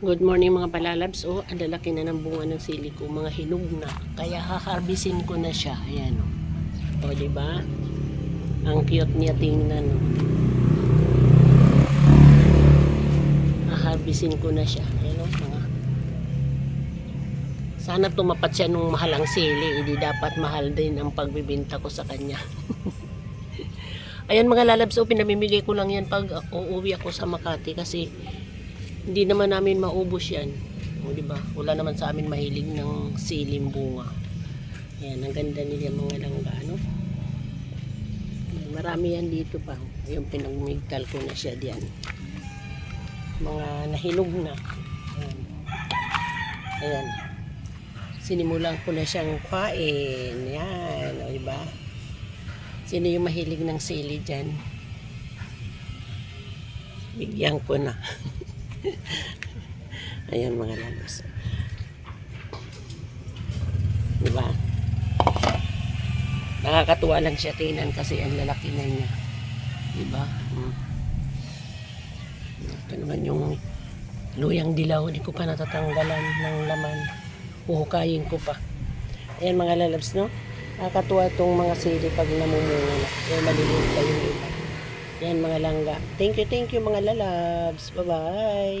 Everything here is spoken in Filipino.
Good morning mga palalabs. Oh, ang lalaki na ng bunga ng sili ko. Mga hinog na. Kaya haharbisin ko na siya. Ayan o. Oh. O, di ba? Ang cute niya tingnan o. Haharbisin ko na siya. Ayan o, mga. Sana tumapat siya nung mahalang sili. Hindi dapat mahal din ang pagbibinta ko sa kanya. Ayan mga lalabs, oh, pinamimigay ko lang yan pag uuwi ako sa Makati kasi hindi naman namin maubos yan. O, di ba? Wala naman sa amin mahilig ng siling bunga. Ayan, ang ganda nila mga langga, ano? Marami yan dito pa. Yung pinagmigtal ko na siya diyan. Mga nahinog na. Ayan. Ayan. Sinimulan ko na siyang kain. Yan, o, di ba? Sino yung mahilig ng sili dyan? Bigyan ko na. Ayan mga lalabs. Diba? Nakakatuwa lang siya tingnan kasi ang lalaki na niya. Diba? Hmm. Ito naman yung luyang dilaw. Hindi ko pa natatanggalan ng laman. Huhukayin ko pa. Ayan mga lalabs, no? Nakakatuwa itong mga sili pag namumunga na. Maliliit pa yung iba. Yan mga langga. Thank you, thank you mga lalabs. Bye-bye.